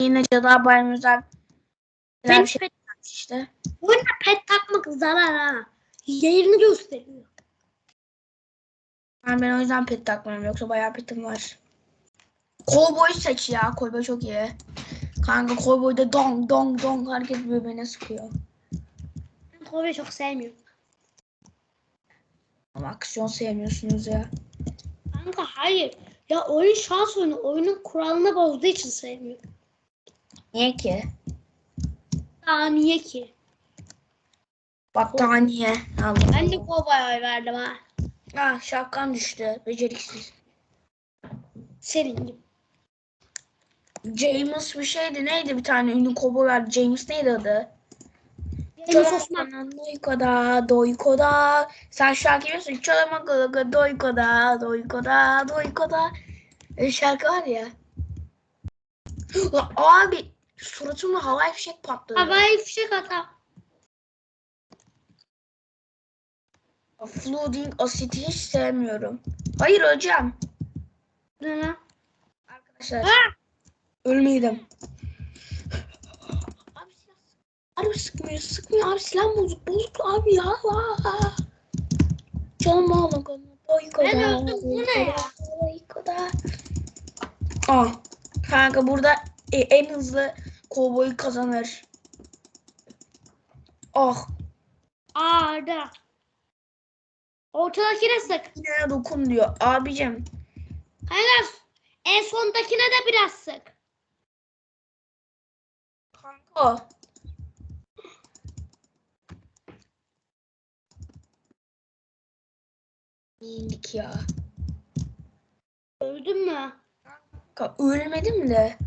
Yine Cadı Bayram özel güzel Ben bir şey pet, yapmış işte. oyuna pet takmak zarar ha. Yerini gösteriyor. Yani ben o yüzden pet takmıyorum. Yoksa bayağı petim var. Cowboy seç ya. Cowboy çok iyi. Kanka Cowboy da dong dong dong hareket birbirine sıkıyor. Ben Kore'yi çok sevmiyorum. Ama aksiyon sevmiyorsunuz ya. Kanka hayır. Ya oyun şans oyunu. Oyunun kuralını bozduğu için sevmiyorum. Niye ki? Aa niye ki? Bak daha niye? Allah Ben de Allah. Kobe'ye oy verdim ha. Ah şapkam düştü. Beceriksiz. Senin gibi. James bir şeydi. Neydi bir tane ünlü cowboy vardı. James neydi adı? James Osman. Doykoda, doykoda. Sen şarkı biliyorsun. Çalama kılıkı, doykoda, doykoda, doykoda. Öyle şarkı var ya. Abi suratımda havai fişek patladı. Havai fişek ata. Flooding asiti hiç sevmiyorum. Hayır öleceğim. Ne lan? Arkadaşlar. Ha! Ölmeydim. Abi silah Abi sıkmıyor, sıkmıyor. Abi silah bozuk, bozuk abi ya. Aa. Canım ağla konu. Doykoda. Ben öldüm, bu ne ya? Doykoda. Ah. Kanka burada e, en hızlı kovboy kazanır. Ah. Arda. Ortadakine sık. Yine dokun diyor. Abicim. Kanka en sondakine de biraz sık. Kanka. İndik ya. Öldün mü? Kanka ölmedim de.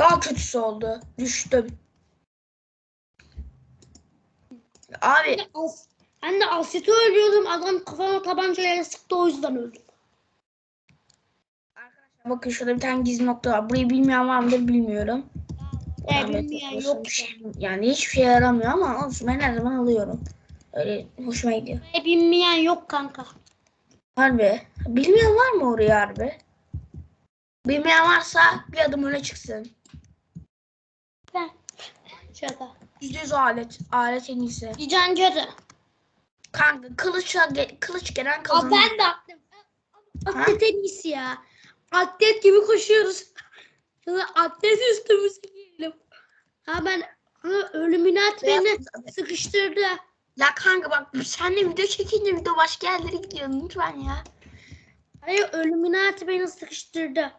Daha kötüsü oldu. Düştüm. Abi As- Ben de Asit'i ölüyordum. Adam kafama tabancayla sıktı o yüzden öldüm. arkadaşlar bakın şurada bir tane gizli nokta var. Burayı bilmeyen var mıdır bilmiyorum. Ahmet bilmeyen yok. bir şey- yani hiçbir şey yaramıyor ama olsun ben her zaman alıyorum. Öyle hoşuma gidiyor. Ee, bilmeyen yok kanka. Harbi. Bilmeyen var mı oraya harbi? Bilmeyen varsa bir adım öne çıksın. Şaka. Yüzde yüz alet. Alet en iyisi. Cican cadı. Kanka kılıçla ge- kılıç gelen Aa, kazanır. ben de attım. Atlet en iyisi ya. Atlet gibi koşuyoruz. Sonra atlet üstümüze giyelim. Ha ben ha, ölümünat beni sıkıştırdı. Ya kanka bak senle video çekince video başka yerlere gidiyor lütfen ya. Hayır ölümünat beni sıkıştırdı.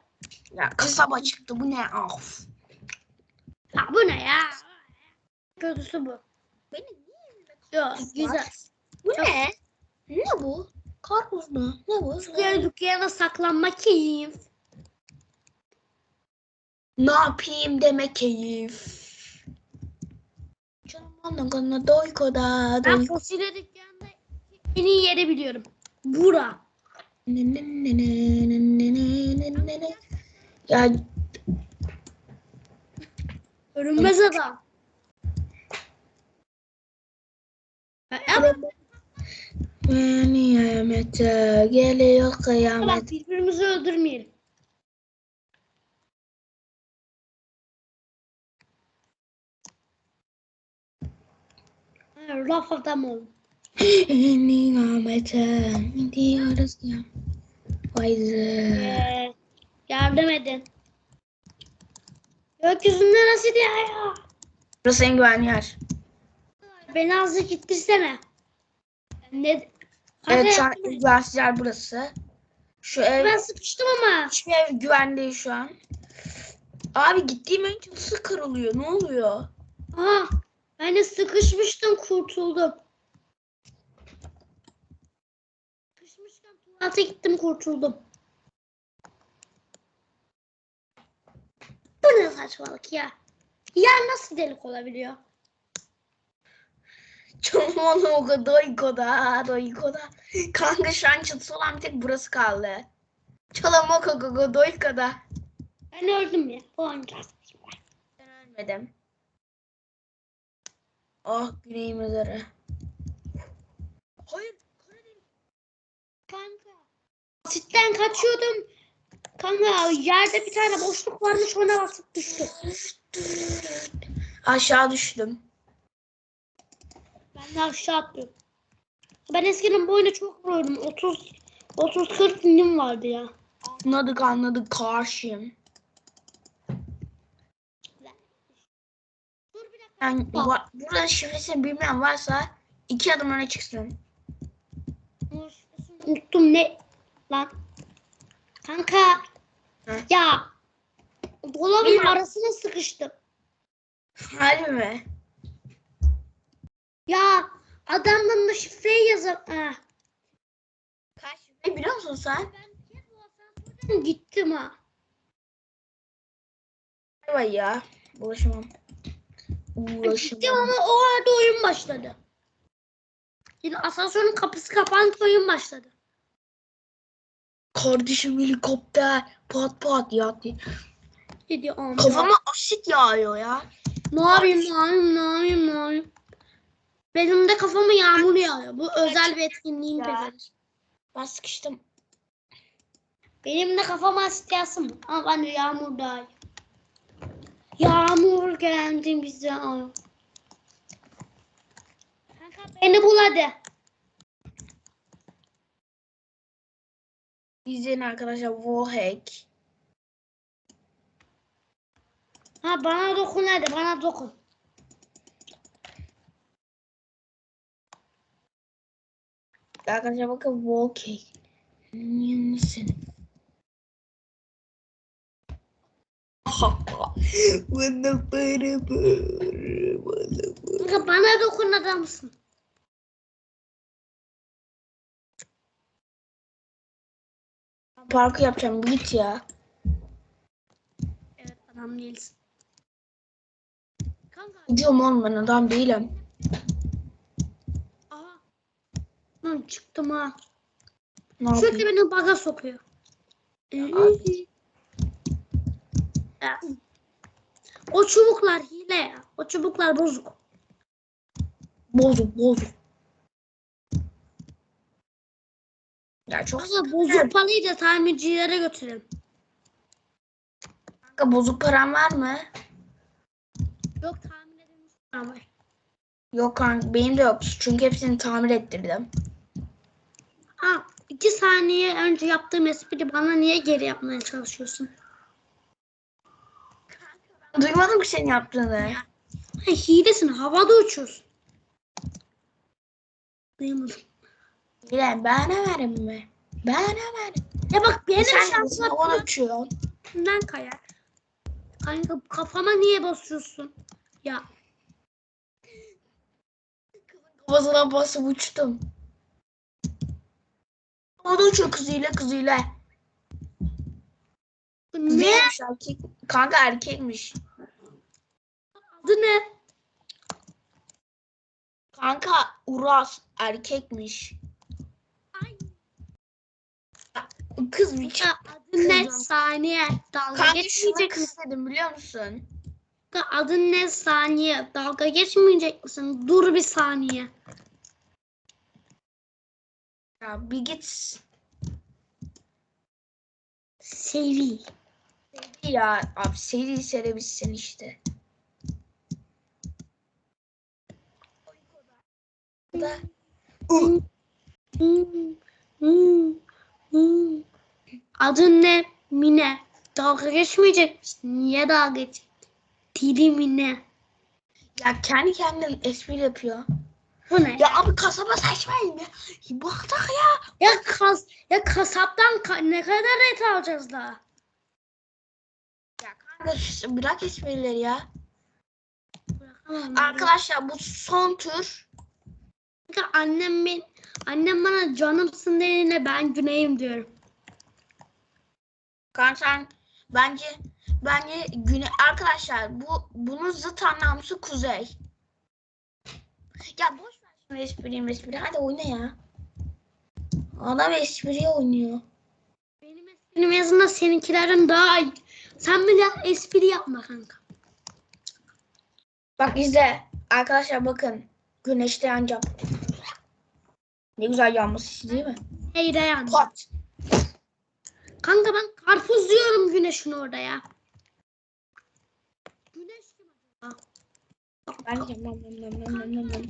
Ya kasaba çıktı bu ne of. Ha bu ne ya? Kötüsü bu. Beni niye Yok güzel. Bu Çok... ne? Ne bu? Karpuz mu? Ne bu? Şuraya dükkana saklanma keyif. Ne yapayım deme keyif. Canımın kanına doykoda. Ben fasulye dükkanında en iyi yeri biliyorum. Bura. Ya Görünmez adam. Ama Kıyamete geliyor kıyamet. bak birbirimizi öldürmeyelim. Laf adam ol. Kıyamete gidiyoruz ya. Haydi. Ee, yardım edin. Gökyüzünde nasıl diye ya? Burası en güvenli yer. Beni azıcık ittirsene. Ne? Kanka Evet şu an yaptım. en güvensiz yer burası. Şu ev ben sıkıştım ama. hiçbir ev güvenli değil şu an. Abi gittiğim en çatısı kırılıyor. Ne oluyor? Aha, ben de sıkışmıştım kurtuldum. Sıkışmışken tuvalete gittim kurtuldum. Bu ne saçmalık ya? Yer nasıl delik olabiliyor? Çoğunluğu o kadar doykoda doykoda. Kanka şu an çatısı olan bir tek burası kaldı. Çalama kokogo doykoda. Ben öldüm ya. Bu oynayacağız. Ben ölmedim. Ah güney mezarı. Hayır. Kanka. Sitten kaçıyordum. Kanka yerde bir tane boşluk varmış ona basıp düştüm. Düştü. Aşağı düştüm. Ben de aşağı atlıyorum. Ben eskiden bu oyunu çok vuruyordum. 30 30 40 milim vardı ya. Anladık anladık karşıyım. Dur bir dakika. Yani va- buranın şifresini bilmeyen varsa iki adım öne çıksın. Unuttum ne lan? Kanka. Hı? Ya. Dolabın Bilmiyorum. arasına sıkıştım. Harbi mi? Ya adamdan da şifreyi yazar. Ha. Kaç şifreyi biliyor musun sen? Ben gittim ha. Vay ya. Ulaşamam. Gittim Ulaşamam. ama o arada oyun başladı. Yine asansörün kapısı kapandı oyun başladı. Kardeşim helikopter pat pat ya. Kafama asit yağıyor ya. Ne yapayım ne yapayım ne yapayım ne yapayım. Benim de kafama yağmur yağıyor. Bu özel bir etkinliğin Ya. teferruatı. Ben sıkıştım. Benim de kafama asit yağsın. Ama ben de yağmur daha iyi. Yağmur geldi bize. Kanka beni bul hadi. İzleyin arkadaşlar Wallhack. Ha bana dokun hadi bana dokun. Arkadaşlar bakın Wallhack. Yeni sınıf. Bana para para bana para. Kanka bana dokun adamsın. Parkı yapacağım git ya. Evet adam değilsin. Kanka. Gidiyorum oğlum ben adam değilim. Lan çıktım ha. Ne Sürekli yapayım? beni baga sokuyor. abi. Ya. O çubuklar hile ya. O çubuklar bozuk. Bozuk bozuk. Ya çok Kanka bozuk parayı da tamircilere götürelim. Kanka bozuk param var mı? Yok tamir edilmiş ama. Yok kanka benim de yok. Çünkü hepsini tamir ettirdim. Ha, iki saniye önce yaptığım espri bana niye geri yapmaya çalışıyorsun? Duymadım ki senin yaptığını. Ha, hilesin havada uçuyorsun. Duymadım. Bilen bana verin mi? Bana verin. Ya bak benim Sen şansıma havada uçuyorsun. üstünden kayar. Kanka kafama niye basıyorsun? Ya Kafasına basıp uçtum. Havada uçuyor kızıyla kızıyla. ne? Neymiş erkek? Kanka erkekmiş. Adı ne? Kanka Uras erkekmiş. Ay. Kız bir adı ne? Saniye. Dalga Kanka şuna geçmeyecek kız dedim biliyor musun? Kanka, Adın ne? Saniye. Dalga geçmeyecek misin? Dur bir saniye. Ya bir git. Sevi. Ya abi seri serebilsin işte. Da. Adın ne? Mine. Dalga geçmeyecek misin? Niye dalga geçecek? Dili Mine. Ya kendi kendine espri yapıyor. Bu ne? Ya abi kasaba saçmayın ya. Baktık ya. Ya kas ya kasaptan ka- ne kadar et alacağız daha? Ya kanka bırak esprileri ya. Bırakamam. Arkadaşlar bu son tur. Kanka annem ben annem bana canımsın dediğine ben güneyim diyorum. Kanka bence bence güne arkadaşlar bu bunun zıt anlamlısı kuzey. Ya boş ver şimdi espriyi espri. Hadi oyna ya. Adam espriye oynuyor. Benim esprim yazında seninkilerin daha. Sen bir de espri yapma kanka. Bak izle. Arkadaşlar bakın. Güneşte yanacağım. Ne güzel yanması değil mi? Hey Dayan. Pat. Kanka ben karpuz yiyorum güneşin orada ya. Ben yiyeceğim. Nam, nam, nam, nam, nam, nam, nam.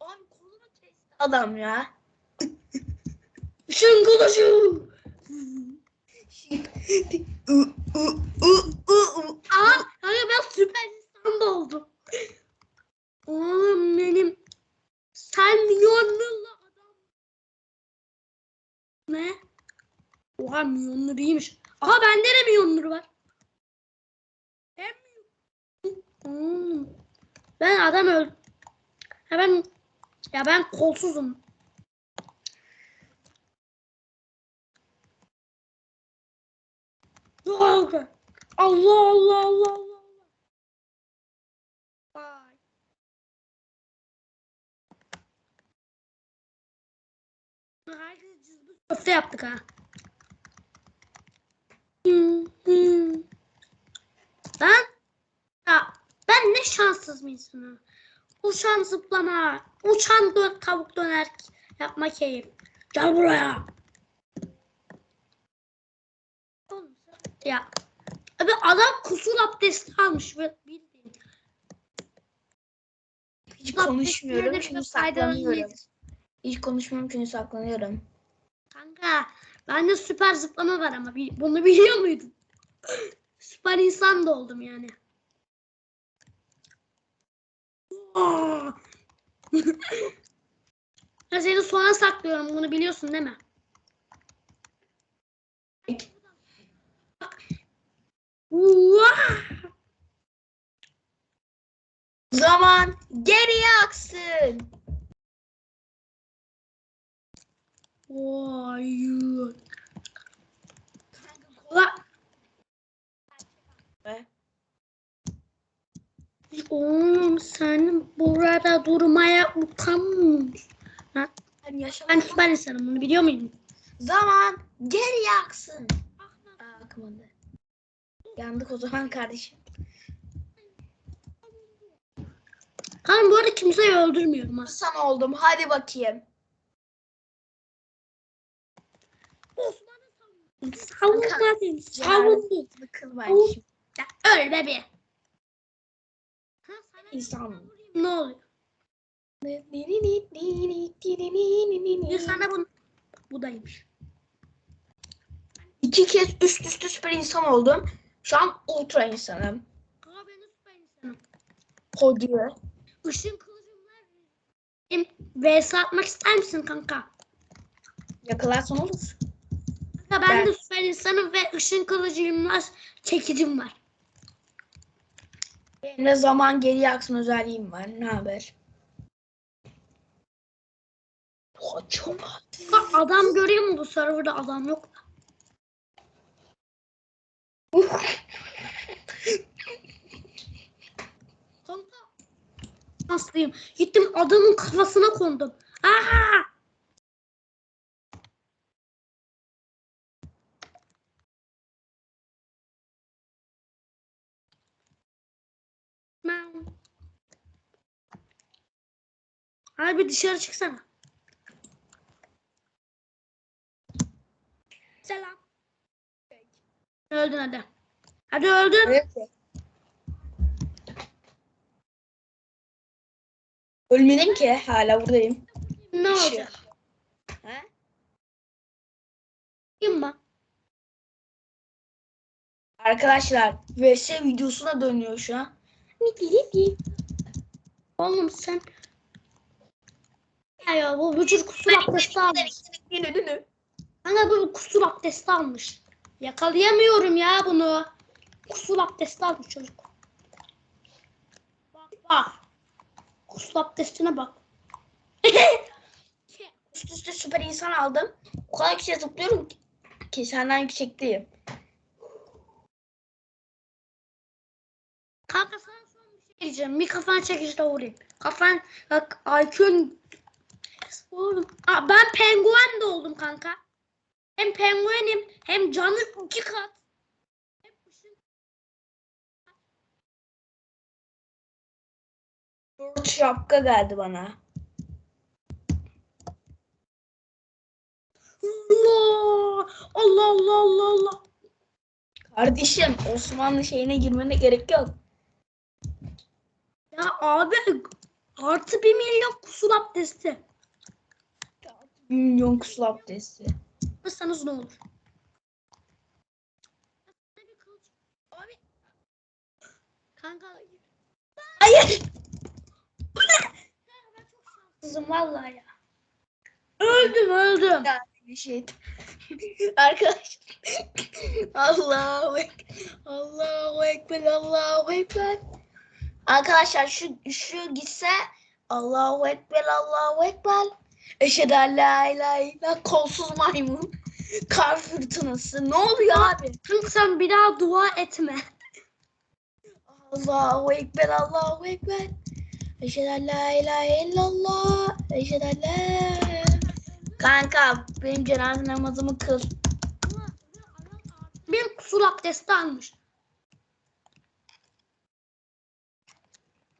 Abi kolunu kesti adam ya. Işın kılıcı. U, u, u, u, u. Aa, kanka ben süper insan da oldum. Oğlum benim sen milyonlu adam. Ne? Oha milyonlu iyiymiş. Aha bende de milyonlu var. Hem Hmm. Ben adam öl. Ya ben ya ben kolsuzum. Allah Allah Allah Allah. Vay. Herkes cızbız köfte yaptık ha. Ben ya ben ne şanssız bir insanım. Uçan zıplama, uçan dö tavuk döner yapma keyif. Gel buraya. Ya Abi adam kusur abdesti almış bildiğin. Hiç konuşmuyorum çünkü saklanıyorum. Hiç konuşmuyorum çünkü saklanıyorum. Kanka bende süper zıplama var ama bunu biliyor muydun? süper insan da oldum yani. Aa! ya seni sona saklıyorum bunu biliyorsun değil mi? Zaman geriye aksın. Vay. Kola. Ve Oğlum sen burada durmaya utanmıyorsun. ben Ben yaşamadım. süper insanım bunu biliyor muydun? Zaman geriye aksın. Aa, akmadı. Yandık o zaman kardeşim. Kanka bu arada kimseyi öldürmüyorum ha. Sana oldum. Hadi bakayım. Savunmadım. Savundum. Bakıl Oğlum. ben şimdi. Öl be bir. Ha, sana İnsan. ne oluyor? Bir sana bu budaymış. İki kez üst üste süper insan oldum. Şu an ultra insanım. Kanka ben de süper insanım. Kodiyor. Işın kılıcım var. Benim VS atmak ister misin kanka? Yakalarsan olur. Kanka ben Ben- de süper insanım ve ışın kılıcım var. Çekicim var. Benim de zaman geriye aksın özelliğim var. Ne haber? Kocaman. Kanka adam görüyor mu bu serverda adam yok. Kanka. Hastayım. Gittim adamın kafasına kondum. Aha! Abi dışarı çıksana. Selam. Öldün hadi. Hadi öldün. Evet. Ölmedim ki hala buradayım. Ne olacak? He? Kim ben? Arkadaşlar VS videosuna dönüyor şu an. Oğlum sen... Ya, ya bu vücut kusur abdesti Kanka bu kusur abdesti almış. Yakalayamıyorum ya bunu. Kusur abdesti almış çocuk. Bak bak. Kusur abdestine bak. Üst üste süper insan aldım. O kadar kişiye zıplıyorum ki- ki senden yüksekteyim. Kanka sana son bir şey diyeceğim. Bir kafana vurayım. Kafan bak IQ'un Oğlum. Ben penguen de oldum kanka. Hem penguenim hem canı iki kat. Hem ışın- Dört şapka geldi bana. Allah Allah Allah Allah Allah. Kardeşim Osmanlı şeyine girmene gerek yok. Ya abi artı bir milyon kusur abdesti. Bir milyon kusur abdesti. Yapmasanız ne olur? Abi. Kanka Hayır. kızım vallahi ya. Öldüm öldüm. Bir şey. Arkadaşlar. Allahu Ekber. Allahu Ekber. Allahu Ekber. Arkadaşlar şu şu gitse Allahu Ekber. Allahu Ekber. Eşhedü en la ilahe illallah. Kolsuz maymun. Kar fırtınası. Ne oluyor abi? Kanka sen bir daha dua etme. Allahu Ekber. Allahu Ekber. Eşhedü en la ilahe illallah. Eşhedü en la Kanka benim cenaze namazımı kıl. Bir kusur abdesti almış.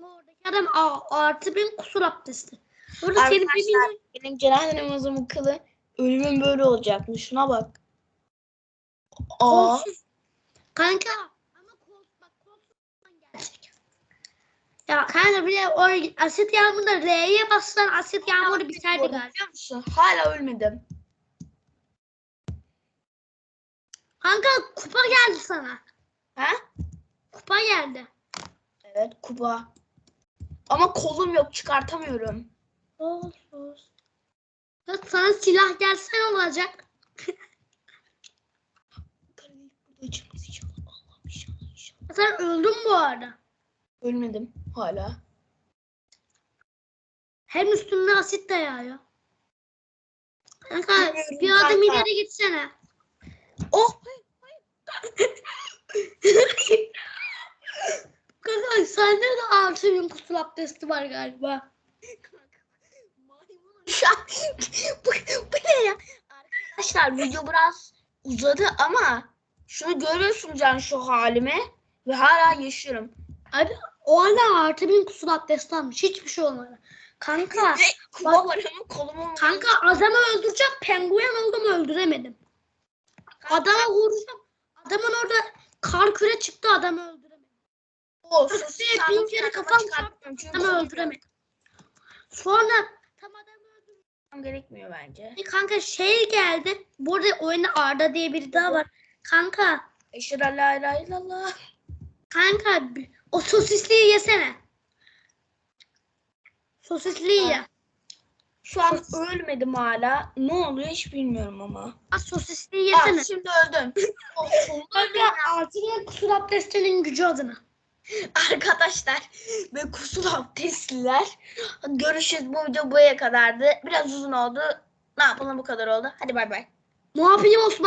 Oradaki adam a- artı bir kusur abdesti. Burada Arkadaşlar benim cenaze namazımı kılı. Ölümüm böyle olacakmış. Şuna bak. Aa, kolsuz. Kanka ama kol, bak kolsuz gelecek. Ya kanka bir de o asit yağmurunda R'ye bassan asit yağmuru biterdi galiba. biliyor musun? Hala ölmedim. Kanka kupa geldi sana. Ha? Kupa geldi. Evet kupa. Ama kolum yok çıkartamıyorum. Kolsuz. Ya sana silah gelse ne olacak? İnşallah. İnşallah inşallah. Ya Sen öldün bu arada. Ölmedim hala. Hem üstünde asit de yağıyor. Kanka Bilmiyorum bir adım kanka. ileri gitsene. Oh! Kanka sende de artı bir kusur abdesti var galiba. Şu an bu, bu ne ya? Arkadaşlar video biraz uzadı ama şunu görüyorsunuz yani şu halime ve hala yaşıyorum. Abi o hala artı bir kusur abdesti almış. Hiçbir şey olmadı. Kanka, Ve kupa var ama kolum kanka adamı öldüreceğim. Penguen oldum öldüremedim. Adama vuracağım. Adamın orada kar küre çıktı adamı öldüremedim. O Bin sosis kere kafam çünkü Adamı öldüremedim. Sonra. Gerekmiyor bence. E Kanka şey geldi. Burada oyunda Arda diye biri daha var. Kanka, en la ilahe illallah. kanka o sosisliği yesene. Sosisliği ye. Şu an ölmedim hala. Ne oluyor hiç bilmiyorum ama. Ha, sosisliği Aa, yesene. şimdi öldüm. Kanka artık kusur abdestinin gücü adına. Arkadaşlar ve kusur abdestliler. Görüşürüz bu video buraya kadardı. Biraz uzun oldu. Ne yapalım bu kadar oldu. Hadi bay bay. Ne yapayım Osman?